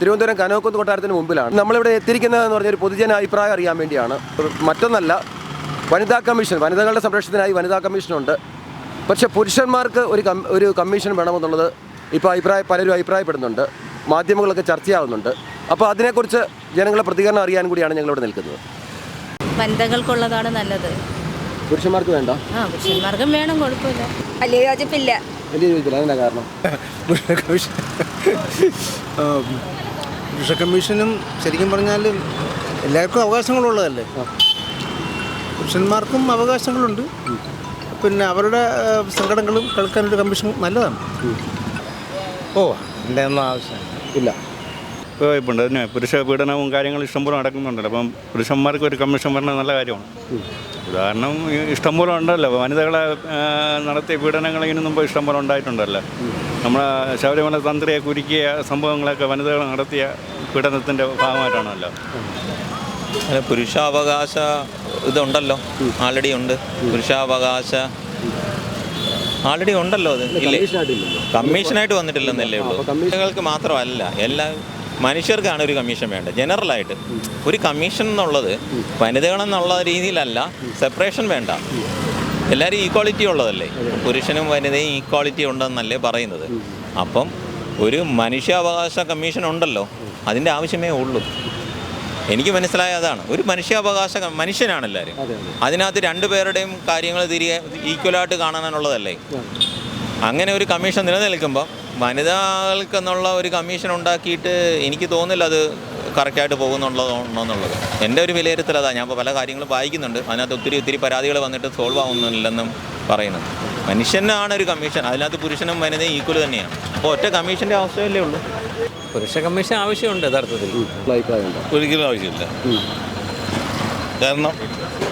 തിരുവനന്തപുരം കനോക്കുന്ന് കൊട്ടാരത്തിന് മുമ്പിലാണ്. നമ്മളിവിടെ എത്തിയിരിക്കുന്നതെന്ന് പറഞ്ഞ ഒരു പൊതുജന അഭിപ്രായം അറിയാൻ വേണ്ടിയാണ്. മറ്റൊന്നല്ല വനിതാ കമ്മീഷൻ വനിതകളുടെ സംരക്ഷണത്തിനായി വനിതാ കമ്മീഷനുണ്ട്. പക്ഷേ പുരുഷന്മാർക്ക് ഒരു ഒരു കമ്മീഷൻ വേണമെന്നുള്ളത് ഇപ്പോൾ അഭിപ്രായ പലരും അഭിപ്രായപ്പെടുന്നുണ്ട്. മാധ്യമങ്ങളൊക്കെ ചർച്ചയാവുന്നുണ്ട്. അപ്പോൾ അതിനെക്കുറിച്ച് ജനങ്ങളെ പ്രതികരണം അറിയാൻ കൂടിയാണ് ഞങ്ങളിവിടെ നിൽക്കുന്നത്. വനിതകൾക്കുള്ളതാണ് നല്ലത്. പുരുഷന്മാർക്ക് വേണ്ട? ആ പുരുഷന്മാർക്കും വേണം കുഴപ്പമില്ല. വലിയ യോജിപ്പില്ല. വലിയ യോജിപ്പില്ല. അതിന്റെ കാരണം? പുരുഷ കമ്മീഷനും ശരിക്കും പറഞ്ഞാൽ എല്ലാവർക്കും അവകാശങ്ങളുള്ളതല്ലേ? പുരുഷന്മാർക്കും അവകാശങ്ങളുണ്ട്. പിന്നെ അവരുടെ സംഘടനകളും സങ്കടങ്ങളും കേൾക്കാനൊരു കമ്മീഷൻ നല്ലതാണ്. ഓ എന്റെ ഒന്നും ആവശ്യം കുഴപ്പമുണ്ട് അതിന് പുരുഷ പീഡനവും കാര്യങ്ങളും ഇഷ്ടംപോലെ നടക്കുന്നുണ്ടല്ലോ. അപ്പം പുരുഷന്മാർക്ക് ഒരു കമ്മീഷൻ വരണത് നല്ല കാര്യമാണ്. ഉദാഹരണം ഇഷ്ടംപോലെ ഉണ്ടല്ലോ. വനിതകളെ നടത്തിയ പീഡനങ്ങൾ ഇതിനു മുമ്പ് ഇഷ്ടംപോലെ ഉണ്ടായിട്ടുണ്ടല്ലോ. നമ്മളെ ശബരിമല തന്ത്രിയെ കുരുക്കിയ സംഭവങ്ങളൊക്കെ വനിതകൾ നടത്തിയ പീഡനത്തിന്റെ ഭാഗമായിട്ടാണല്ലോ. അല്ല പുരുഷാവകാശ ഇതുണ്ടല്ലോ. ആൾറെഡി ഉണ്ട്. പുരുഷാവകാശ. ആൾറെഡി ഉണ്ടല്ലോ അത്. കമ്മീഷനായിട്ട് വന്നിട്ടില്ലെന്നല്ലേ ഉള്ളൂ. കമ്മീഷനുകൾക്ക് മാത്രമല്ല എല്ലാ മനുഷ്യർക്കാണ് ഒരു കമ്മീഷൻ വേണ്ടത്. ജനറലായിട്ട് ഒരു കമ്മീഷൻ എന്നുള്ളത് വനിതകളെന്നുള്ള രീതിയിലല്ല സെപ്പറേഷൻ വേണ്ട. എല്ലാവരും ഈക്വാളിറ്റി ഉള്ളതല്ലേ? പുരുഷനും വനിതയും ഈക്വാളിറ്റി ഉണ്ടെന്നല്ലേ പറയുന്നത്. അപ്പം ഒരു മനുഷ്യാവകാശ കമ്മീഷൻ ഉണ്ടല്ലോ അതിന്റെ ആവശ്യമേ ഉള്ളൂ. എനിക്ക് മനസ്സിലായ അതാണ്. ഒരു മനുഷ്യാവകാശ മനുഷ്യനാണ് എല്ലാവരും അതിനകത്ത് രണ്ടു പേരുടെയും കാര്യങ്ങൾ തിരികെ ഈക്വലായിട്ട് കാണാനുള്ളതല്ലേ? അങ്ങനെ ഒരു കമ്മീഷൻ നിലനിൽക്കുമ്പോൾ വനിതകൾക്കെന്നുള്ള ഒരു കമ്മീഷൻ ഉണ്ടാക്കിയിട്ട് എനിക്ക് തോന്നില്ല അത് കറക്റ്റായിട്ട് പോകുന്നുള്ളതാണെന്നുള്ളത്. എന്റെ ഒരു വിലയിരുത്തൽ അതാണ് ഞാൻ ഇപ്പോൾ പല കാര്യങ്ങളും വായിക്കുന്നുണ്ട്. അതിനകത്ത് ഒത്തിരി ഒത്തിരി പരാതികൾ വന്നിട്ട് സോൾവ് ആവുന്നില്ലെന്നും പറയുന്നത് മനുഷ്യനാണ് ഒരു കമ്മീഷൻ അതിനകത്ത് പുരുഷനും വനിതയും ഈക്വൽ തന്നെയാണ്. അപ്പോൾ ഒറ്റ കമ്മീഷന്റെ അവസ്ഥയല്ലേ ഉള്ളൂ. പുരുഷ കമ്മീഷൻ ആവശ്യമുണ്ട് യഥാർത്ഥത്തിൽ. ഒരിക്കലും ആവശ്യമില്ല. കാരണം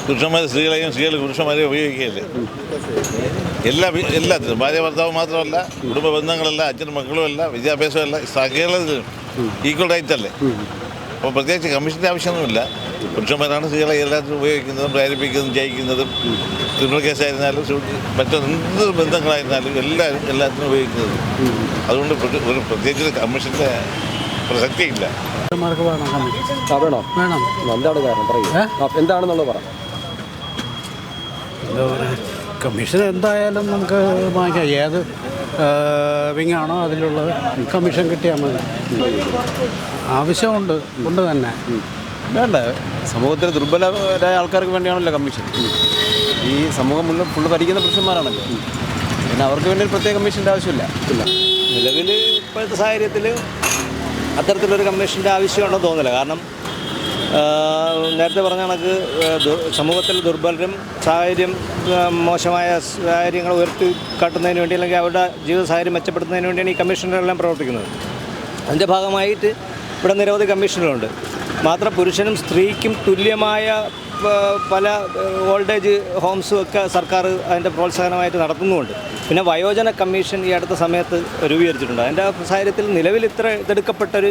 പുരുഷന്മാർ സ്ത്രീകളെയും സ്ത്രീകൾ പുരുഷന്മാരെയും ഉപയോഗിക്കുകയല്ലേ? എല്ലാ എല്ലാത്തിനും. ഭാര്യ ഭർത്താവ് മാത്രമല്ല കുടുംബ ബന്ധങ്ങളല്ല അച്ഛനും മക്കളും അല്ല വിദ്യാഭ്യാസമല്ല സകലത്തിനും ഈക്വൽ റൈറ്റ് അല്ലേ? അപ്പോൾ പ്രത്യേകിച്ച് കമ്മീഷന്റെ ആവശ്യമൊന്നുമില്ല. പുരുഷന്മാരാണ് സ്ത്രീകളെ എല്ലാത്തിനും ഉപയോഗിക്കുന്നതും പ്രേരിപ്പിക്കുന്നതും ജയിക്കുന്നതും. ക്രിമിനൽ കേസായിരുന്നാലും മറ്റെന്ത് ബന്ധങ്ങളായിരുന്നാലും എല്ലാവരും എല്ലാത്തിനും ഉപയോഗിക്കുന്നത്. അതുകൊണ്ട് ഒരു പ്രത്യേകിച്ച് കമ്മീഷന്റെ പ്രസക്തിയില്ല. ആ വേണോ? വേണം. എന്താണ് കാരണം പറയൂ. ആ, എന്താണെന്നുള്ളത് പറ. കമ്മീഷൻ എന്തായാലും നമുക്ക് വാങ്ങിക്കാം. ഏത് വിങ്ങാണോ അതിലുള്ളത് കമ്മീഷൻ കിട്ടിയാൽ മതി. ആവശ്യമുണ്ട് ഉണ്ട് തന്നെ. വേണ്ട. സമൂഹത്തിൽ ദുർബലരായ ആൾക്കാർക്ക് വേണ്ടിയാണല്ലോ കമ്മീഷൻ. ഈ സമൂഹം മുഴുവൻ ഫുള്ള് ഭരിക്കുന്ന പുരുഷന്മാരാണല്ലോ. പിന്നെ അവർക്ക് വേണ്ടി പ്രത്യേക കമ്മീഷന്റെ ആവശ്യമില്ല. നിലവിൽ ഇപ്പോഴത്തെ സാഹചര്യത്തിൽ അത്തരത്തിലൊരു കമ്മീഷന്റെ ആവശ്യമുണ്ടെന്ന് തോന്നില്ല കാരണം നേരത്തെ പറഞ്ഞ കണക്ക് സമൂഹത്തിൽ ദുർബലരും സാഹചര്യം മോശമായ സാഹചര്യങ്ങൾ ഉയർത്തി കാട്ടുന്നതിന് വേണ്ടി അല്ലെങ്കിൽ അവരുടെ ജീവിത സാഹചര്യം മെച്ചപ്പെടുത്തുന്നതിന് വേണ്ടിയാണ് ഈ കമ്മീഷനുകളെല്ലാം പ്രവർത്തിക്കുന്നത്. അതിന്റെ ഭാഗമായിട്ട് ഇവിടെ നിരവധി കമ്മീഷനുകളുണ്ട്. മാത്രം പുരുഷനും സ്ത്രീക്കും തുല്യമായ പല ഓൾഡ് ഏജ് ഹോംസും ഒക്കെ സർക്കാർ അതിന്റെ പ്രോത്സാഹനമായിട്ട് നടത്തുന്നുമുണ്ട്. പിന്നെ വയോജന കമ്മീഷൻ ഈ അടുത്ത സമയത്ത് രൂപീകരിച്ചിട്ടുണ്ട്. അതിന്റെ സാഹചര്യത്തിൽ നിലവിൽ ഇത്ര ഇതെടുക്കപ്പെട്ടൊരു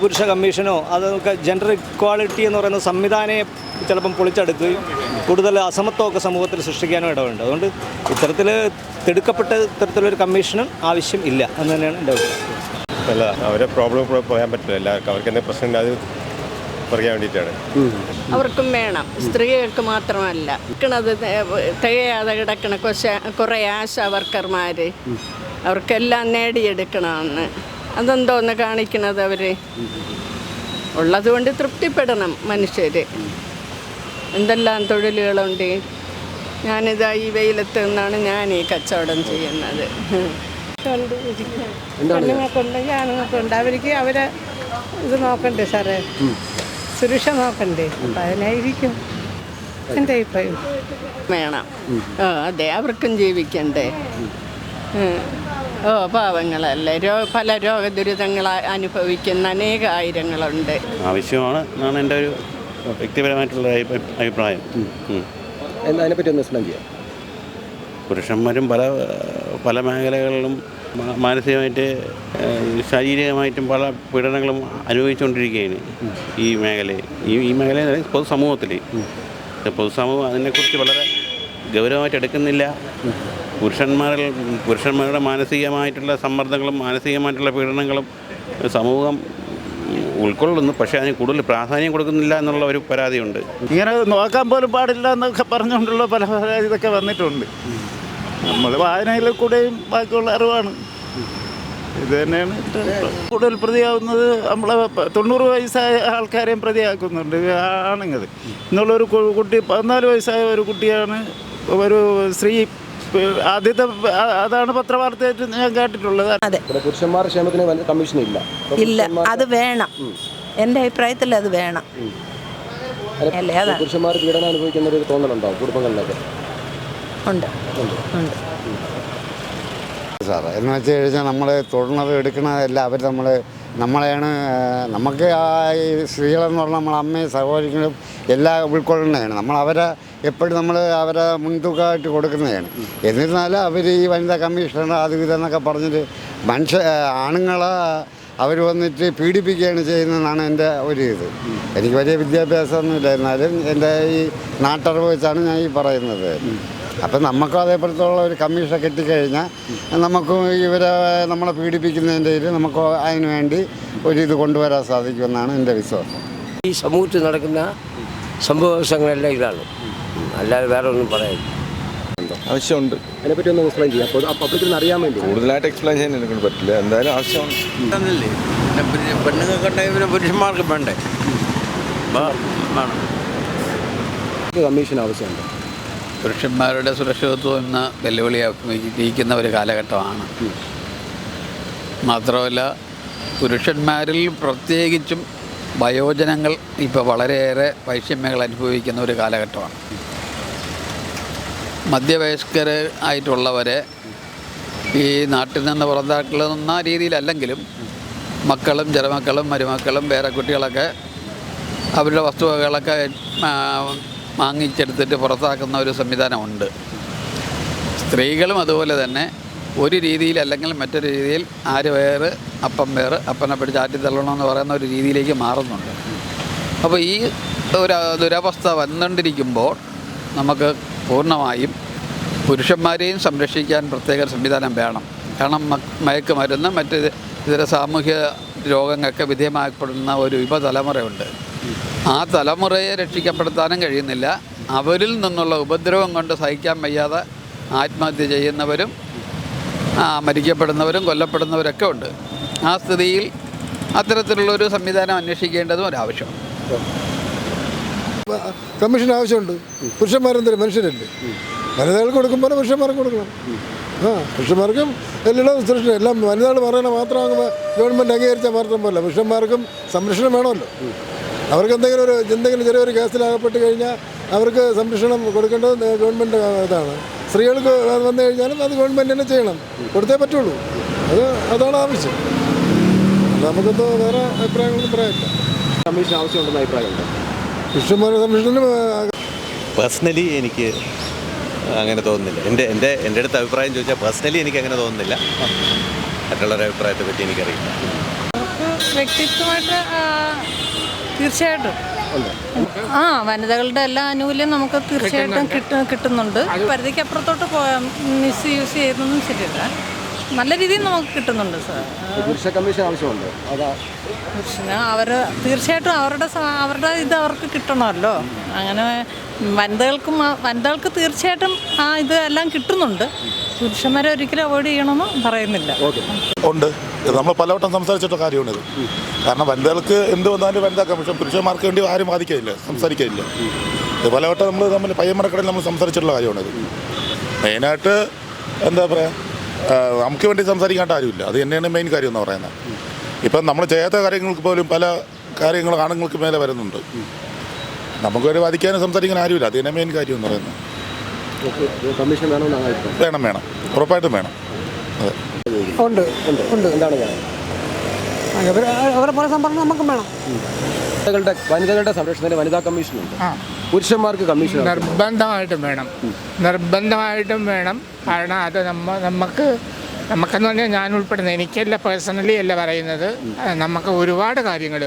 പുരുഷ കമ്മീഷനോ അതൊക്കെ ജെൻഡർ ഇക്വാളിറ്റി എന്ന് പറയുന്ന സംവിധാനയെ ചിലപ്പം പൊളിച്ചെടുക്കുകയും കൂടുതൽ അസമത്വമൊക്കെ സമൂഹത്തിൽ സൃഷ്ടിക്കാനും ഇടവുണ്ട് അതുകൊണ്ട് ഇത്തരത്തിൽ തിടുക്കപ്പെട്ട ഇത്തരത്തിലൊരു കമ്മീഷനും ആവശ്യം ഇല്ല എന്ന് തന്നെയാണ് എന്റെ അഭിപ്രായം. അല്ല അവരെ പ്രോബ്ലം പറയാൻ പറ്റില്ല. എല്ലാവർക്കും അവർക്ക് എന്തെങ്കിലും പ്രശ്നം അത് പറയാൻ വേണ്ടിയിട്ടാണ്. അവർക്കും വേണം. സ്ത്രീകൾക്ക് മാത്രമല്ല. കിടക്കണത് തികയാതെ കിടക്കണ കൊശ കുറേ ആശാ വർക്കർമാർ അവർക്കെല്ലാം നേടിയെടുക്കണമെന്ന് അതെന്തോന്ന് കാണിക്കണത് അവർ ഉള്ളതുകൊണ്ട് തൃപ്തിപ്പെടണം മനുഷ്യർ എന്തെല്ലാം തൊഴിലുകളുണ്ട്? ഞാനിതാ ഈ വെയിലത്ത് നിന്നാണ് ഞാൻ ഈ കച്ചവടം ചെയ്യുന്നത്. പെണ്ണുങ്ങൾക്കുണ്ട് ആണുങ്ങൾക്കുണ്ട് അവർക്ക് അവരെ ഇത് നോക്കണ്ടേ സാറേ? സുരക്ഷ നോക്കണ്ടേ അപ്പം അതിനായിരിക്കും എന്റെ അഭിപ്രായം. വേണം. അതെ അവർക്കും ജീവിക്കണ്ടേ? ഓ പാവങ്ങളല്ലേ? രോ പല രോഗദുരിതങ്ങൾ അനുഭവിക്കുന്ന അനേക ആയിരങ്ങളുണ്ട് ആവശ്യമാണ് എന്നാണ് എന്റെ ഒരു വ്യക്തിപരമായിട്ടുള്ള അഭിപ്രായം. അതിനെപ്പറ്റി ഒന്ന് എക്സ്പ്ലെയിൻ ചെയ്യാം. പുരുഷന്മാരും പല പല മേഖലകളിലും മാനസികമായിട്ട് ശാരീരികമായിട്ടും പല പീഡനങ്ങളും അനുഭവിച്ചുകൊണ്ടിരിക്കുകയാണ് ഈ മേഖലയിൽ. ഈ ഈ മേഖല പൊതുസമൂഹത്തിൽ. പൊതുസമൂഹം അതിനെക്കുറിച്ച് വളരെ ഗൗരവമായിട്ട് എടുക്കുന്നില്ല. പുരുഷന്മാരിൽ പുരുഷന്മാരുടെ മാനസികമായിട്ടുള്ള സമ്മർദ്ദങ്ങളും മാനസികമായിട്ടുള്ള പീഡനങ്ങളും സമൂഹം ഉൾക്കൊള്ളുന്നു. പക്ഷേ അതിന് കൂടുതൽ പ്രാധാന്യം കൊടുക്കുന്നില്ല എന്നുള്ള ഒരു പരാതിയുണ്ട്. ഇങ്ങനെ നോക്കാൻ പോലും പാടില്ല എന്നൊക്കെ പറഞ്ഞുകൊണ്ടുള്ള പല പരാതി ഇതൊക്കെ വന്നിട്ടുണ്ട്. നമ്മൾ വായനയിൽ കൂടെയും ബാക്കിയുള്ള അറിവാണ്. ഇത് തന്നെയാണ് കൂടുതൽ പ്രതിയാവുന്നത് നമ്മളെ തൊണ്ണൂറ് വയസ്സായ ആൾക്കാരെയും പ്രതിയാക്കുന്നുണ്ട്. ആണുങ്ങൾ എന്നുള്ളൊരു കുട്ടി പതിനാല് വയസ്സായ ഒരു കുട്ടിയാണ്. ഒരു സ്ത്രീ ആദ്യത്തെ അതാണ് പത്രവാർത്തയായിട്ട് ഞാൻ കേട്ടിട്ടുള്ളത്. അതെ. പുരുഷന്മാരുടെ ക്ഷേമത്തിന് കമ്മീഷൻ ഇല്ല ഇല്ല അത് വേണം. എന്റെ അഭിപ്രായത്തിൽ അത് വേണം പുരുഷന്മാർ പീഡനം അനുഭവിക്കുന്ന ഒരു തോന്നലുണ്ടോ കുടുംബങ്ങളിലൊക്കെ? ഉണ്ട്. ഉണ്ട്. സാറ് എന്ന് വെച്ച് കഴിഞ്ഞാൽ നമ്മൾ തൊടുന്നത് എടുക്കുന്നതെല്ലാം അവർ നമ്മൾ നമ്മളെയാണ് നമുക്ക് ആ ഈ സ്ത്രീകളെന്ന് പറഞ്ഞാൽ നമ്മളെ അമ്മയും സഹോദരികളും എല്ലാം ഉൾക്കൊള്ളുന്നതാണ്. നമ്മൾ അവരെ എപ്പോഴും നമ്മൾ അവരെ മുൻതൂക്കമായിട്ട് കൊടുക്കുന്നതാണ്. എന്നിരുന്നാലും അവർ ഈ വനിതാ കമ്മീഷണർ അത് ഇതെന്നൊക്കെ പറഞ്ഞിട്ട് മനുഷ്യ ആണുങ്ങളെ അവർ വന്നിട്ട് പീഡിപ്പിക്കുകയാണ് ചെയ്യുന്നതെന്നാണ് എന്റെ ഒരു ഇത്. എനിക്ക് വലിയ വിദ്യാഭ്യാസമൊന്നുമില്ല എന്നാലും എന്റെ ഈ നാട്ടറിവ് വെച്ചാണ് ഞാൻ ഈ പറയുന്നത്. അപ്പം നമുക്കും അതേപോലത്തുള്ള ഒരു കമ്മീഷൻ കിട്ടിക്കഴിഞ്ഞാൽ നമുക്കും ഇവരെ നമ്മളെ പീഡിപ്പിക്കുന്നതിന്റെ ഇതിൽ നമുക്ക് അതിന് വേണ്ടി ഒരു ഇത് കൊണ്ടുവരാൻ സാധിക്കുമെന്നാണ് എന്റെ വിശ്വാസം. ഈ സമൂഹത്തിൽ നടക്കുന്ന സംഭവങ്ങളെല്ലാം ഇതാണ്. അല്ലാതെ വേറെ ഒന്നും പറയാനില്ല ആവശ്യമുണ്ട്. അതിനെപ്പറ്റി ഒന്ന് എക്സ്പ്ലെയിൻ ചെയ്യാം. അപ്പോൾ പബ്ലിക്കിന് അറിയാൻ വേണ്ടി. കൂടുതലായിട്ട് എക്സ്പ്ലെയിൻ ചെയ്യാൻ എനിക്ക് പറ്റില്ല. എന്തായാലും ആവശ്യമുണ്ട്. പെണ്ണുങ്ങൾക്കുണ്ടെങ്കിൽ പിന്നെ പുരുഷന്മാർക്ക് വേണ്ടേ? വേണം. കമ്മീഷൻ ആവശ്യമുണ്ട്. പുരുഷന്മാരുടെ സുരക്ഷിതത്വം ഇന്ന് വെല്ലുവിളിയാക്കിയിരിക്കുന്ന ഒരു കാലഘട്ടമാണ്. മാത്രമല്ല പുരുഷന്മാരിൽ പ്രത്യേകിച്ചും വയോജനങ്ങൾ ഇപ്പോൾ വളരെയേറെ വൈഷമ്യങ്ങൾ അനുഭവിക്കുന്ന ഒരു കാലഘട്ടമാണ്. മധ്യവയസ്കർ ആയിട്ടുള്ളവരെ ഈ നാട്ടിൽ നിന്ന് പുറത്താക്കുന്ന രീതിയിലല്ലെങ്കിലും മക്കളും ചെറുമക്കളും മരുമക്കളും വേറെ കുട്ടികളൊക്കെ അവരുടെ വസ്തുവകളൊക്കെ വാങ്ങിച്ചെടുത്തിട്ട് പുറത്താക്കുന്ന ഒരു സംവിധാനമുണ്ട്. സ്ത്രീകളും അതുപോലെ തന്നെ ഒരു രീതിയിൽ അല്ലെങ്കിൽ മറ്റൊരു രീതിയിൽ ആര് വേറ് അപ്പം വേറ് അപ്പനെ പിടിച്ച് ആറ്റി തള്ളണമെന്ന് പറയുന്ന ഒരു രീതിയിലേക്ക് മാറുന്നുണ്ട്. അപ്പോൾ ഈ ഒരു ദുരവസ്ഥ വന്നുകൊണ്ടിരിക്കുമ്പോൾ നമുക്ക് പൂർണമായും പുരുഷന്മാരെയും സംരക്ഷിക്കാൻ പ്രത്യേക സംവിധാനം വേണം. കാരണം മയക്കുമരുന്ന് മറ്റ് ഇതര സാമൂഹ്യ രോഗങ്ങൾക്ക് വിധേയമാക്കപ്പെടുന്ന ഒരു യുവതലമുറയുണ്ട്. ആ തലമുറയെ രക്ഷിക്കപ്പെടുത്താനും കഴിയുന്നില്ല. അവരിൽ നിന്നുള്ള ഉപദ്രവം കൊണ്ട് സഹിക്കാൻ വയ്യാതെ ആത്മഹത്യ ചെയ്യുന്നവരും മരിക്കപ്പെടുന്നവരും കൊല്ലപ്പെടുന്നവരൊക്കെ ഉണ്ട്. ആ സ്ഥിതിയിൽ അത്തരത്തിലുള്ളൊരു സംവിധാനം അന്വേഷിക്കേണ്ടതും ഒരാവശ്യമാണ് കമ്മീഷൻ ആവശ്യമുണ്ട്. പുരുഷന്മാരെന്തൊരു മനുഷ്യരല്ലേ? വനിതകൾക്ക് കൊടുക്കുമ്പോൾ പുരുഷന്മാർക്ക് കൊടുക്കണം. ആ പുരുഷന്മാർക്കും എല്ലാം സുരക്ഷ എല്ലാം വനിതകൾ പറയണ മാത്രമാകുമ്പോൾ ഗവൺമെന്റ് അംഗീകരിച്ച മാത്രം പോലെ പുരുഷന്മാർക്കും സംരക്ഷണം വേണമല്ലോ. അവർക്ക് എന്തെങ്കിലും ഒരു എന്തെങ്കിലും ചെറിയൊരു കേസിലകപ്പെട്ട് കഴിഞ്ഞാൽ അവർക്ക് സംരക്ഷണം കൊടുക്കേണ്ടത് ഗവൺമെന്റ് ഇതാണ്. സ്ത്രീകൾക്ക് വന്നു കഴിഞ്ഞാലും അത് ഗവൺമെന്റ് തന്നെ ചെയ്യണം. കൊടുത്തേ പറ്റുള്ളൂ. അത് അതാണ് ആവശ്യം. അല്ല നമുക്കെന്തോ വേറെ അഭിപ്രായങ്ങളൊന്നും പറയാനില്ല. കമ്മീഷൻ ആവശ്യമുണ്ടെന്ന് അഭിപ്രായമുണ്ട്? ഇഷ്ടംപോലെ സംരക്ഷണത്തിന് പേഴ്സണലി എനിക്ക് അങ്ങനെ തോന്നുന്നില്ല. എന്റെ എന്റെ എന്റെ അടുത്ത് അഭിപ്രായം ചോദിച്ചാൽ പേഴ്സണലി എനിക്ക് അങ്ങനെ തോന്നുന്നില്ല. മറ്റുള്ളവരുടെ അഭിപ്രായത്തെ പറ്റി എനിക്കറിയില്ല. വ്യക്തിത്വമായിട്ട് തീർച്ചയായിട്ടും. ആ വനിതകളുടെ എല്ലാ ആനുകൂല്യം നമുക്ക് തീർച്ചയായിട്ടും കിട്ട കിട്ടുന്നുണ്ട്. പരിധിക്ക് അപ്പുറത്തോട്ട് മിസ് യൂസ് ചെയ്യുന്നതും ശരിയല്ല. നല്ല രീതിയിൽ നമുക്ക് കിട്ടുന്നുണ്ട് സാർ പുരുഷ കമ്മീഷൻ ആവശ്യമുണ്ട്. പുരുഷന് അവർ തീർച്ചയായിട്ടും അവരുടെ അവരുടെ ഇത് അവർക്ക് കിട്ടണമല്ലോ. അങ്ങനെ വനിതകൾക്കും വനിതകൾക്ക് തീർച്ചയായിട്ടും ആ ഇത് എല്ലാം കിട്ടുന്നുണ്ട്. പുരുഷന്മാരെ ഒരിക്കലും അവോയ്ഡ് ചെയ്യണമെന്ന് പറയുന്നില്ല. ഉണ്ട്. നമ്മൾ പലവട്ടം സംസാരിച്ചിട്ട കാര്യമാണിത് കാരണം വനിതകൾക്ക് എന്ത് വന്നാലും വനിതാ കമ്മീഷൻ പുരുഷന്മാർക്ക് വേണ്ടി ആരും ബാധിക്കില്ല സംസാരിക്കില്ല പലവട്ടം നമ്മൾ നമ്മൾ പയ്യന്മാരക്കടയിൽ നമ്മൾ സംസാരിച്ചിട്ടുള്ള കാര്യമാണിത് മെയിനായിട്ട് എന്താ പറയുക നമുക്ക് വേണ്ടി സംസാരിക്കേണ്ട ആരുമില്ല. അത് തന്നെയാണ് മെയിൻ കാര്യം എന്ന് പറയുന്നത്. ഇപ്പം നമ്മൾ ചെയ്യാത്ത കാര്യങ്ങൾക്ക് പോലും പല കാര്യങ്ങളും ആണുങ്ങൾക്ക് മേലെ വരുന്നുണ്ട്. നമുക്ക് നമുക്കൊരു വാദിക്കാനും സംസാരിക്കാൻ ആരുമില്ല. അത് തന്നെ മെയിൻ കാര്യം എന്ന് പറയുന്നത്. കമ്മീഷൻ വേണമെന്നാണ് അഭിപ്രായം വേണം വേണം. ഉറപ്പായിട്ടും വേണം. അതെ. ഉണ്ട് ഉണ്ട്. എന്താണ് വേണം അവരെ പോലെ സംഭരണം നമുക്കും വേണം. വനിതകളുടെ വനിതകളുടെ സംരക്ഷണത്തിന് വനിതാ കമ്മീഷൻ ഉണ്ട് പുരുഷന്മാർക്ക് കമ്മീഷൻ. നിർബന്ധമായിട്ടും വേണം. നിർബന്ധമായിട്ടും വേണം. കാരണം അത് നമ്മ നമുക്ക് നമുക്കെന്ന് പറഞ്ഞാൽ ഞാൻ ഉൾപ്പെടുന്ന എനിക്കല്ല പേഴ്സണലി അല്ല പറയുന്നത്. നമുക്ക് ഒരുപാട് കാര്യങ്ങൾ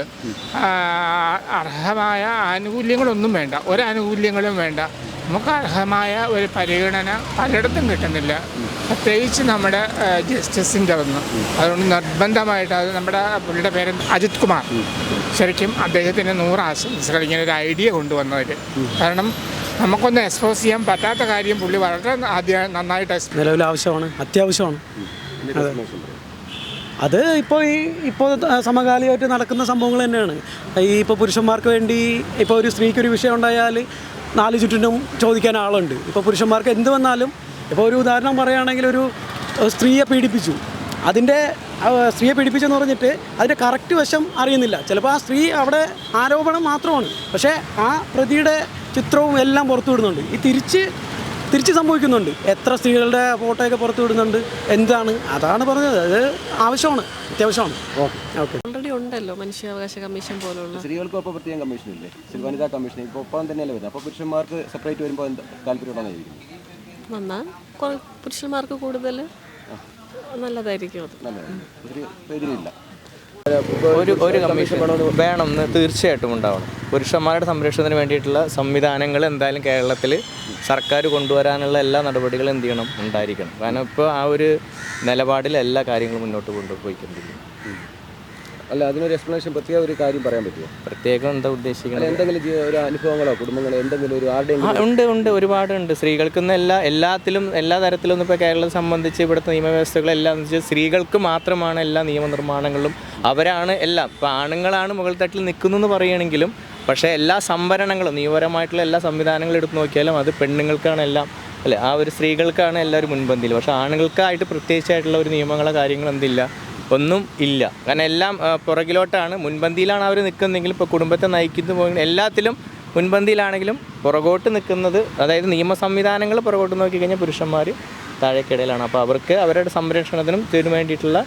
അർഹമായ ആനുകൂല്യങ്ങളൊന്നും വേണ്ട. ഒരാനുകൂല്യങ്ങളും വേണ്ട. നമുക്ക് അർഹമായ ഒരു പരിഗണന പലയിടത്തും കിട്ടുന്നില്ല. പ്രത്യേകിച്ച് നമ്മുടെ ജസ്റ്റിസിന്റെ ഒന്ന്. അതുകൊണ്ട് നിർബന്ധമായിട്ട് അത് നമ്മുടെ പുള്ളിയുടെ പേര് അജിത് കുമാർ. ശരിക്കും അദ്ദേഹത്തിന് നൂറ് ആശംസകൾ ഇങ്ങനെ ഒരു ഐഡിയ കൊണ്ടുവന്നവർ കാരണം നമുക്കൊന്ന് എക്സ്പോസ് ചെയ്യാൻ പറ്റാത്ത കാര്യം പുള്ളി വളരെ ആദ്യം നന്നായിട്ട് നിലവിൽ ആവശ്യമാണ് അത്യാവശ്യമാണ്. അത്. ഇപ്പോൾ ഈ ഇപ്പോൾ സമകാലികമായിട്ട് നടക്കുന്ന സംഭവങ്ങൾ തന്നെയാണ്. ഈ ഇപ്പോൾ പുരുഷന്മാർക്ക് വേണ്ടി ഇപ്പോൾ ഒരു സ്ത്രീക്ക് ഒരു വിഷയം ഉണ്ടായാൽ നാല് ചുറ്റിനും ചോദിക്കാൻ ആളുണ്ട്. ഇപ്പോൾ പുരുഷന്മാർക്ക് എന്ത് വന്നാലും ഇപ്പോൾ ഒരു ഉദാഹരണം പറയുകയാണെങ്കിൽ ഒരു സ്ത്രീയെ പീഡിപ്പിച്ചു. അതിന്റെ സ്ത്രീയെ പീഡിപ്പിച്ചെന്ന് പറഞ്ഞിട്ട് അതിന്റെ കറക്റ്റ് വശം അറിയുന്നില്ല. ചിലപ്പോൾ ആ സ്ത്രീ അവിടെ ആരോപണം മാത്രമാണ്. പക്ഷേ ആ പ്രതിയുടെ ചിത്രവും എല്ലാം പുറത്തു വിടുന്നുണ്ട് ഈ തിരിച്ച് തിരിച്ച് സംഭവിക്കുന്നുണ്ട്. എത്ര സ്ത്രീകളുടെ ഫോട്ടോയൊക്കെ പുറത്തു വിടുന്നുണ്ട് എന്താണ്? അതാണ് പറഞ്ഞത്. അത് ആവശ്യമാണ് അത്യാവശ്യമാണ്. ഓക്കെ. ഓക്കെ. ഓൾറെഡി ഉണ്ടല്ലോ മനുഷ്യാവകാശ കമ്മീഷൻ പോലുള്ള. സ്ത്രീകൾക്കും അപ്പോൾ പ്രത്യേകം കമ്മീഷൻ ഇല്ലേ സ്ത്രീ വനിതാ കമ്മീഷൻ. ഇപ്പോൾ ഒപ്പം തന്നെയല്ലേ വരുന്നത്? അപ്പോൾ പുരുഷന്മാർക്ക് സെപ്പറേറ്റ് വരുമ്പോൾ ചോദിക്കുന്നു വന്നാൽ പുരുഷന്മാർക്ക് കൂടുതൽ നല്ലതായിരിക്കും അത്. നല്ലതാണ് ഒരു ഒരു കമ്മീഷൻ വേണമെന്ന് തീർച്ചയായിട്ടും ഉണ്ടാവണം. പുരുഷന്മാരുടെ സംരക്ഷണത്തിന് വേണ്ടിയിട്ടുള്ള സംവിധാനങ്ങൾ എന്തായാലും കേരളത്തിൽ സർക്കാർ കൊണ്ടുവരാനുള്ള എല്ലാ നടപടികളും എന്ത് ചെയ്യണം? ഉണ്ടായിരിക്കണം. കാരണം ഇപ്പോൾ ആ ഒരു നിലപാടിൽ എല്ലാ കാര്യങ്ങളും മുന്നോട്ട് കൊണ്ടുപോയിക്കൊണ്ടിരിക്കും അല്ല അതിനൊരു എക്സ്പ്ലനേഷൻ പ്രത്യേക ഒരു കാര്യം പറയാൻ പറ്റുമോ? പ്രത്യേകം എന്താ ഉദ്ദേശിക്കുന്നത്? എന്തെങ്കിലും ഒരു അനുഭവങ്ങളോ കുടുംബങ്ങളോ എന്തെങ്കിലും ഒരു ആരുടെയും ഉണ്ട് ഉണ്ട് ഒരുപാടുണ്ട്. സ്ത്രീകൾക്ക് ഇന്ന് എല്ലാ എല്ലാത്തിലും എല്ലാ തരത്തിലും ഇപ്പോൾ കേരളം സംബന്ധിച്ച് ഇവിടുത്തെ നിയമവ്യവസ്ഥകളെല്ലാം എന്ന് വെച്ചാൽ സ്ത്രീകൾക്ക് മാത്രമാണ് എല്ലാ നിയമനിർമ്മാണങ്ങളും അവരാണ് എല്ലാം. ഇപ്പോൾ ആണുങ്ങളാണ് മുകൾ തട്ടിൽ നിൽക്കുന്നതെന്ന് പറയുകയാണെങ്കിലും പക്ഷേ എല്ലാ സംവരണങ്ങളും നിയമപരമായിട്ടുള്ള എല്ലാ സംവിധാനങ്ങളും എടുത്ത് നോക്കിയാലും അത് പെണ്ണുങ്ങൾക്കാണ് എല്ലാം. അല്ലെ ആ ഒരു സ്ത്രീകൾക്കാണ് എല്ലാവരും മുൻപന്തിയിൽ. പക്ഷേ ആണുങ്ങൾക്കായിട്ട് പ്രത്യേകിച്ചായിട്ടുള്ള ഒരു നിയമങ്ങളോ കാര്യങ്ങളോ എന്തില്ല. ഒന്നും ഇല്ല. കാരണം എല്ലാം പുറകിലോട്ടാണ്. മുൻപന്തിയിലാണ് അവർ നിൽക്കുന്നതെങ്കിൽ ഇപ്പോൾ കുടുംബത്തെ നയിക്കുന്നു പോകുന്ന എല്ലാത്തിലും മുൻപന്തിയിലാണെങ്കിലും പുറകോട്ട് നിൽക്കുന്നത് അതായത് നിയമ സംവിധാനങ്ങൾ പുറകോട്ട് നോക്കിക്കഴിഞ്ഞാൽ പുരുഷന്മാർ താഴേക്കിടയിലാണ്. അപ്പോൾ അവർക്ക് അവരുടെ സംരക്ഷണത്തിനും ഇതിനു വേണ്ടിയിട്ടുള്ള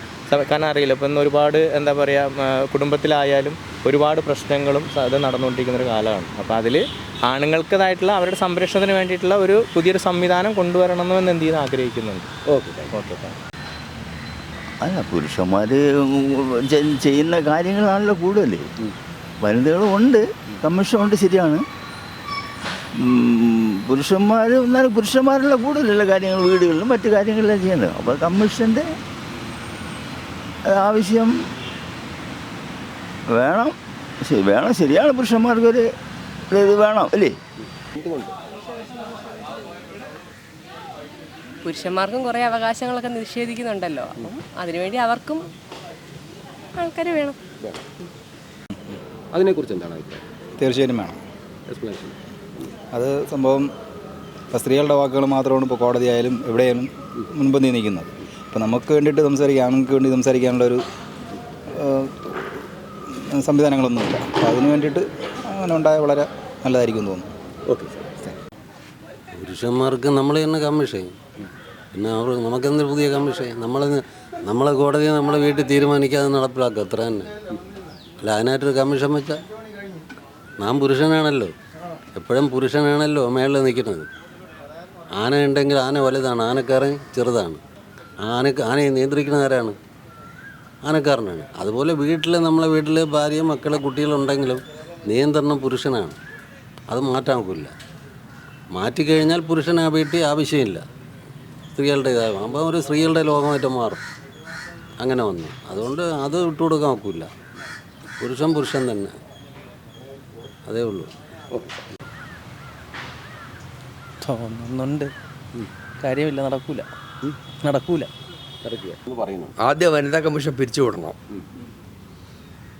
കാരണം അറിയില്ല. ഇപ്പം ഇന്ന് ഒരുപാട് എന്താ പറയുക കുടുംബത്തിലായാലും ഒരുപാട് പ്രശ്നങ്ങളും അത് നടന്നുകൊണ്ടിരിക്കുന്ന ഒരു കാലമാണ്. അപ്പോൾ അതിൽ ആണുങ്ങൾക്കതായിട്ടുള്ള അവരുടെ സംരക്ഷണത്തിന് വേണ്ടിയിട്ടുള്ള ഒരു പുതിയൊരു സംവിധാനം കൊണ്ടുവരണമെന്ന് എന്ത് ചെയ്യുന്ന ആഗ്രഹിക്കുന്നുണ്ട്. ഓക്കെ ഓക്കെ താങ്ക് അല്ല പുരുഷന്മാർ ചെയ്യുന്ന കാര്യങ്ങളാണല്ലോ കൂടുതൽ വനിതകളും ഉണ്ട് കമ്മീഷൻ ഉണ്ട് ശരിയാണ് പുരുഷന്മാർ എന്നാലും പുരുഷന്മാരുള്ള കൂടുതലുള്ള കാര്യങ്ങൾ വീടുകളിലും മറ്റു കാര്യങ്ങളിലും ചെയ്യുന്നത്. അപ്പോൾ കമ്മീഷന്റെ ആവശ്യം വേണം. വേണം ശരിയാണ്. പുരുഷന്മാർക്കൊരു ഇത് വേണം അല്ലേ? പുരുഷന്മാർക്കും കുറേ അവകാശങ്ങളൊക്കെ നിഷേധിക്കുന്നുണ്ടല്ലോ. അപ്പം അതിനുവേണ്ടി അവർക്കും ആൾക്കാർ വേണം. അതിനെക്കുറിച്ച് എന്താണ് അഭിപ്രായം? തീർച്ചയായിട്ടും വേണം. എക്സ്പ്ലനേഷൻ. അത് സംഭവം സ്ത്രീകളുടെ വാക്കുകൾ മാത്രമാണ് ഇപ്പോൾ കോടതിയായാലും എവിടെയാലും മുൻപന്തി നിൽക്കുന്നത് അപ്പോൾ നമുക്ക് വേണ്ടിയിട്ട് സംസാരിക്കാൻ നമുക്ക് വേണ്ടി സംസാരിക്കാനുള്ള ഒരു സംവിധാനങ്ങളൊന്നുമില്ല. അപ്പോൾ അതിന് വേണ്ടിയിട്ട് അങ്ങനെ ഉണ്ടായ വളരെ നല്ലതായിരിക്കും തോന്നുന്നു. ഓക്കെ പുരുഷന്മാർക്ക് നമ്മൾ തന്നെ കമ്മീഷൻ പിന്നെ അവർ നമുക്കെന്ത് പുതിയ കമ്മീഷൻ? നമ്മൾ നമ്മളെ കോടതി നമ്മളെ വീട്ടിൽ തീരുമാനിക്കാതെ നടപ്പിലാക്കുക അത്ര തന്നെ. അല്ല അതിനായിട്ടൊരു കമ്മീഷൻ വെച്ചാൽ നാം പുരുഷനാണല്ലോ. എപ്പോഴും പുരുഷനാണല്ലോ മേളിൽ നിൽക്കുന്നത്. ആന ഉണ്ടെങ്കിൽ ആന വലുതാണ് ആനക്കാരൻ ചെറുതാണ്. ആന ആനയെ നിയന്ത്രിക്കുന്ന ആരാണ്? ആനക്കാരനാണ്. അതുപോലെ വീട്ടിൽ നമ്മളെ വീട്ടിൽ ഭാര്യ മക്കളെ കുട്ടികളുണ്ടെങ്കിലും നിയന്ത്രണം പുരുഷനാണ്. അത് മാറ്റാൻ മാറ്റിക്കഴിഞ്ഞാൽ പുരുഷൻ ആ വീട്ടിൽ ആവശ്യമില്ല. സ്ത്രീകളുടെ ഇതാകും. അപ്പോൾ ഒരു സ്ത്രീകളുടെ ലോകമായിട്ട് മാറും. അങ്ങനെ വന്നു. അതുകൊണ്ട് അത് വിട്ടുകൊടുക്കാൻ നോക്കില്ല പുരുഷൻ പുരുഷൻ തന്നെ. അതേ ഉള്ളൂ. തോന്നുന്നുണ്ട്. കാര്യമില്ല നടക്കൂല. നടക്കൂല. ആദ്യ എന്ന് പറയുന്നു. ആദ്യം വനിതാ കമ്മീഷൻ പിരിച്ചുവിടണം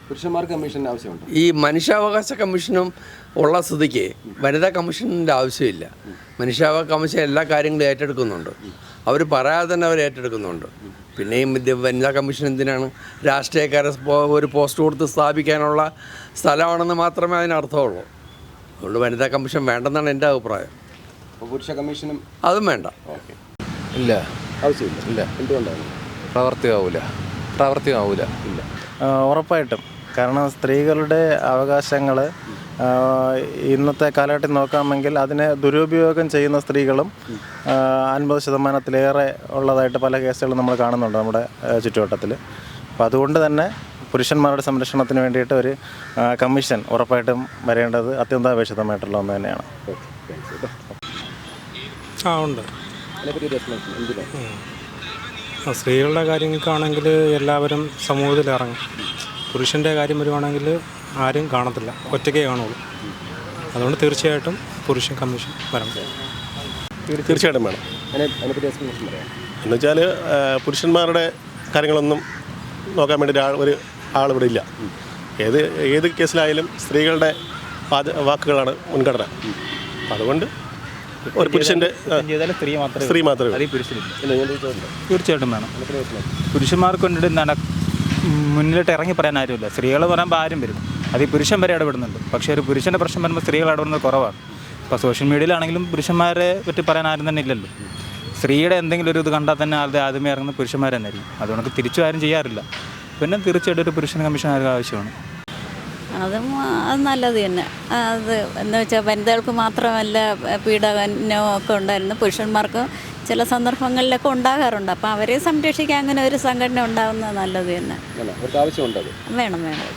പുരുഷന്മാർക്ക് കമ്മീഷൻ ആവശ്യമുണ്ട്. ഈ മനുഷ്യാവകാശ കമ്മീഷനും ഉള്ള സ്ഥിതിക്ക് വനിതാ കമ്മീഷന്റെ ആവശ്യമില്ല. മനുഷ്യാവകാശ കമ്മീഷൻ എല്ലാ കാര്യങ്ങളും ഏറ്റെടുക്കുന്നുണ്ട്. അവർ പറയാതെ തന്നെ അവർ ഏറ്റെടുക്കുന്നുണ്ട്. പിന്നെയും ഇത് വനിതാ കമ്മീഷൻ എന്തിനാണ് രാഷ്ട്രീയക്കാരെ ഒരു പോസ്റ്റ് കൊടുത്ത് സ്ഥാപിക്കാനുള്ള സ്ഥലമാണെന്ന് മാത്രമേ അതിനർത്ഥമുള്ളൂ. അതുകൊണ്ട് വനിതാ കമ്മീഷൻ വേണ്ടെന്നാണ് എന്റെ അഭിപ്രായം. പുരുഷ കമ്മീഷനും അതും വേണ്ട. ഓക്കെ. ഇല്ല. ആവശ്യമില്ല. ഇല്ല. എന്തുകൊണ്ടാണ്? പ്രവർത്തിയാവൂല. പ്രവർത്തിയാവൂല. ഇല്ല. ഉറപ്പായിട്ടും. കാരണം സ്ത്രീകളുടെ അവകാശങ്ങൾ ഇന്നത്തെ കാലഘട്ടം നോക്കാമെങ്കിൽ അതിനെ ദുരുപയോഗം ചെയ്യുന്ന സ്ത്രീകളും അൻപത് ശതമാനത്തിലേറെ ഉള്ളതായിട്ട് പല കേസുകളും നമ്മൾ കാണുന്നുണ്ട് നമ്മുടെ ചുറ്റുവട്ടത്തിൽ അപ്പോൾ അതുകൊണ്ട് തന്നെ പുരുഷന്മാരുടെ സംരക്ഷണത്തിന് വേണ്ടിയിട്ട് ഒരു കമ്മീഷൻ ഉറപ്പായിട്ടും വരേണ്ടത് അത്യന്താപേക്ഷിതമായിട്ടുള്ള ഒന്ന് തന്നെയാണ്. ആ ഉണ്ട്. സ്ത്രീകളുടെ കാര്യങ്ങൾക്കാണെങ്കിൽ എല്ലാവരും സമൂഹത്തിൽ ഇറങ്ങും പുരുഷന്റെ കാര്യം വരുവാണെങ്കിൽ ആരും കാണത്തില്ല. ഒറ്റയ്ക്കേ കാണുള്ളൂ. അതുകൊണ്ട് തീർച്ചയായിട്ടും പുരുഷൻ കമ്മീഷൻ വരണം. തീർച്ചയായിട്ടും വേണം. എന്ന് വെച്ചാൽ പുരുഷന്മാരുടെ കാര്യങ്ങളൊന്നും നോക്കാൻ വേണ്ടി ഒരാൾ ഒരു ആളിവിടെ ഇവിടെ ഇല്ല. ഏത് ഏത് കേസിലായാലും സ്ത്രീകളുടെ വാക്കുകളാണ് മുൻഗണന. അതുകൊണ്ട് ഒരു പുരുഷന്റെ ആ, സ്ത്രീ മാത്രമേ തീർച്ചയായിട്ടും വേണം. പുരുഷന്മാർക്ക് വേണ്ടിയിട്ട് നട മുന്നിലോട്ട് ഇറങ്ങി പറയാൻ ആരുമില്ല. സ്ത്രീകൾ പറയുമ്പോൾ ആരും വരും. അത് ഈ പുരുഷൻ വരെ ഇടപെടുന്നുണ്ട്. പക്ഷേ ഒരു പുരുഷന്റെ പ്രശ്നം വരുമ്പോൾ സ്ത്രീകൾ ഇടപെടുന്നത് കുറവാണ്. ഇപ്പോൾ സോഷ്യൽ മീഡിയയിലാണെങ്കിലും പുരുഷന്മാരെ പറ്റി പറയാൻ ആരും തന്നെ ഇല്ലല്ലോ. സ്ത്രീയുടെ എന്തെങ്കിലും ഒരു ഇത് കണ്ടാൽ തന്നെ അത് ആദ്യമേ ഇറങ്ങുന്ന പുരുഷന്മാർ തന്നെ ആയിരിക്കും തിരിച്ചു ആരും ചെയ്യാറില്ല. പിന്നെ തീർച്ചയായിട്ടും ഒരു പുരുഷൻ കമ്മീഷൻ ആവശ്യമാണ്. അതും അത് നല്ലത് തന്നെ. അത് എന്താ വെച്ചാൽ വനിതകൾക്ക് മാത്രമല്ല പീഡനവും ഒക്കെ ഉണ്ടായിരുന്നു. പുരുഷന്മാർക്ക് ചില സന്ദർഭങ്ങളിലൊക്കെ ഉണ്ടാകാറുണ്ട്. അപ്പോൾ അവരെ സംരക്ഷിക്കാൻ അങ്ങനെ ഒരു സംഘടന ഉണ്ടാകുന്നത് നല്ലത് തന്നെ. വേണം വേണം.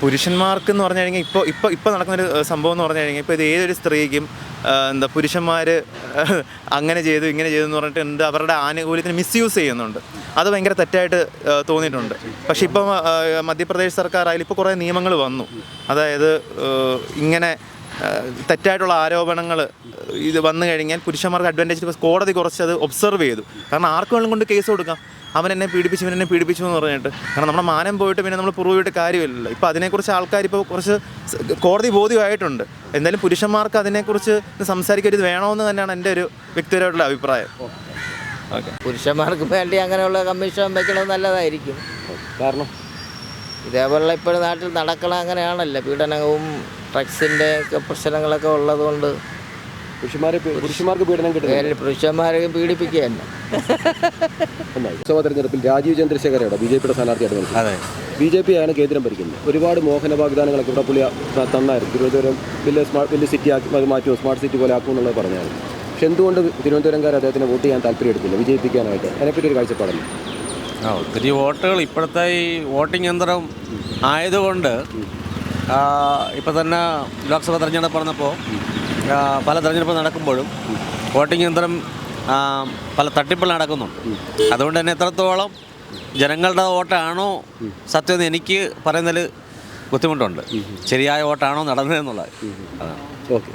പുരുഷന്മാർക്ക് എന്ന് പറഞ്ഞു കഴിഞ്ഞാൽ ഇപ്പോൾ ഇപ്പോൾ ഇപ്പോൾ നടക്കുന്നൊരു സംഭവം എന്ന് പറഞ്ഞു കഴിഞ്ഞാൽ ഇപ്പോൾ ഇത് ഏതൊരു സ്ത്രീക്കും എന്താ പുരുഷന്മാർ അങ്ങനെ ചെയ്തു ഇങ്ങനെ ചെയ്തു എന്ന് പറഞ്ഞിട്ട് എന്ത് അവരുടെ ആനുകൂല്യത്തിന് മിസ്യൂസ് ചെയ്യുന്നുണ്ട്. അത് ഭയങ്കര തെറ്റായിട്ട് തോന്നിയിട്ടുണ്ട്. പക്ഷേ ഇപ്പം മധ്യപ്രദേശ് സർക്കാർ അതിൽ ഇപ്പോൾ കുറേ നിയമങ്ങൾ വന്നു. അതായത് ഇങ്ങനെ തെറ്റായിട്ടുള്ള ആരോപണങ്ങൾ ഇത് വന്നു കഴിഞ്ഞാൽ പുരുഷന്മാർക്ക് അഡ്വാന്റേജ് കോടതി കുറച്ച് അത് ഒബ്സർവ് ചെയ്തു. കാരണം ആർക്ക് വേണം കൊണ്ട് കേസ് കൊടുക്കാം. അവൻ എന്നെ പീഡിപ്പിച്ചു ഇവൻ എന്നെ പീഡിപ്പിച്ചു എന്ന് പറഞ്ഞിട്ട്. കാരണം നമ്മുടെ മാനം പോയിട്ട് പിന്നെ നമ്മൾ പ്രൂവ് ചെയ്തിട്ട് കാര്യമില്ലല്ലോ. ഇപ്പോൾ അതിനെക്കുറിച്ച് ആൾക്കാർ ഇപ്പോൾ കുറച്ച് കോടതി ബോധ്യമായിട്ടുണ്ട്. എന്തായാലും പുരുഷന്മാർക്ക് അതിനെക്കുറിച്ച് സംസാരിക്കരുത് വേണമെന്ന് തന്നെയാണ് എന്റെ ഒരു വ്യക്തിപരമായിട്ടുള്ള അഭിപ്രായം. ഓക്കെ. പുരുഷന്മാർക്ക് വേണ്ടി അങ്ങനെയുള്ള കമ്മീഷൻ വെക്കണത് നല്ലതായിരിക്കും. കാരണം? ഇതേപോലുള്ള ഇപ്പോഴും നാട്ടിൽ നടക്കണം അങ്ങനെയാണല്ലോ. പീഡനവും ഡ്രഗ്സിന്റെ ഒക്കെ പ്രശ്നങ്ങളൊക്കെ ഉള്ളതുകൊണ്ട് പുരുഷന്മാരെ പീ- പുരുഷന്മാർക്ക് പീഡനം കിട്ടുന്നില്ല. പുരുഷന്മാരെ പീഡിപ്പിക്കുക തന്നെ. ലോക്സഭാ തെരഞ്ഞെടുപ്പിൽ രാജീവ് ചന്ദ്രശേഖരയുടെ ബി ജെ പിയുടെ സ്ഥാനാർത്ഥിയായിട്ട് ബി ജെ പി ആണ് കേന്ദ്രം ഭരിക്കുന്നത്. ഒരുപാട് മോഹന വാഗ്ദാനങ്ങളൊക്കെ ഇവിടെ പുള്ളി തന്നായിരുന്നു. തിരുവനന്തപുരം വലിയ സ്മാർട്ട് വലിയ സിറ്റി ആക്കി അത് മാറ്റുമോ സ്മാർട്ട് സിറ്റി പോലെ ആക്കും എന്നുള്ളത് പറഞ്ഞാണ് പക്ഷെ എന്തുകൊണ്ട് തിരുവനന്തപുരംകാർ അദ്ദേഹത്തിന് വോട്ട് ചെയ്യാൻ താല്പര്യം എടുത്തില്ല? വിജയിപ്പിക്കാനായിട്ട് അതിനെപ്പറ്റി ഒരു കാഴ്ചപ്പാടല്ല? ആ ഒത്തിരി വോട്ടുകൾ ഇപ്പോഴത്തെ ഈ വോട്ടിംഗ് യന്ത്രം ആയതുകൊണ്ട് ഇപ്പം തന്നെ ലോക്സഭ തെരഞ്ഞെടുപ്പ് നടന്നപ്പോൾ പല തെരഞ്ഞെടുപ്പ് നടക്കുമ്പോഴും വോട്ടിംഗ് യന്ത്രം പല തട്ടിപ്പുകൾ നടക്കുന്നുണ്ട്. അതുകൊണ്ട് തന്നെ എത്രത്തോളം ജനങ്ങളുടെ വോട്ടാണോ സത്യം എന്ന് എനിക്ക് പറയുന്നതിൽ ബുദ്ധിമുട്ടുണ്ട്. ശരിയായ വോട്ടാണോ നടന്നതെന്നുള്ളത് ഓക്കെ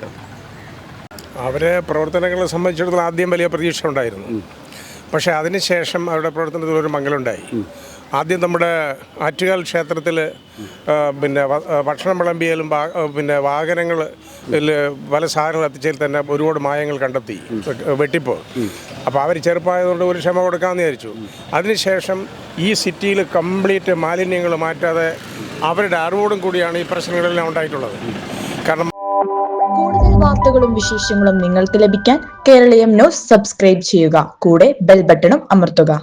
അവരെ പ്രവർത്തനങ്ങളെ സംബന്ധിച്ചിടത്തോളം ആദ്യം വലിയ പ്രതീക്ഷ ഉണ്ടായിരുന്നു. പക്ഷേ അതിനുശേഷം അവരുടെ പ്രവർത്തനത്തിൽ ഒരു മംഗലുണ്ടായി ആദ്യം നമ്മുടെ ആറ്റുകാൽ ക്ഷേത്രത്തിൽ പിന്നെ ഭക്ഷണം വിളമ്പിയാലും പിന്നെ വാഹനങ്ങൾ പല സാധനങ്ങൾ എത്തിച്ചതിൽ തന്നെ ഒരുപാട് മായങ്ങൾ കണ്ടെത്തി വെട്ടിപ്പോ. അപ്പോൾ അവർ ചെറുപ്പമായതുകൊണ്ട് ഒരു ക്ഷമ കൊടുക്കാമെന്ന് വിചാരിച്ചു. അതിനുശേഷം ഈ സിറ്റിയിൽ കംപ്ലീറ്റ് മാലിന്യങ്ങൾ മാറ്റാതെ അവരുടെ അറിവോടും കൂടിയാണ് ഈ പ്രശ്നങ്ങളെല്ലാം ഉണ്ടായിട്ടുള്ളത്. കാരണം കൂടുതൽ വാർത്തകളും വിശേഷങ്ങളും നിങ്ങൾക്ക് ലഭിക്കാൻ കേരളീയം ന്യൂസ് സബ്സ്ക്രൈബ് ചെയ്യുക. കൂടെ ബെൽ ബട്ടണും അമർത്തുക.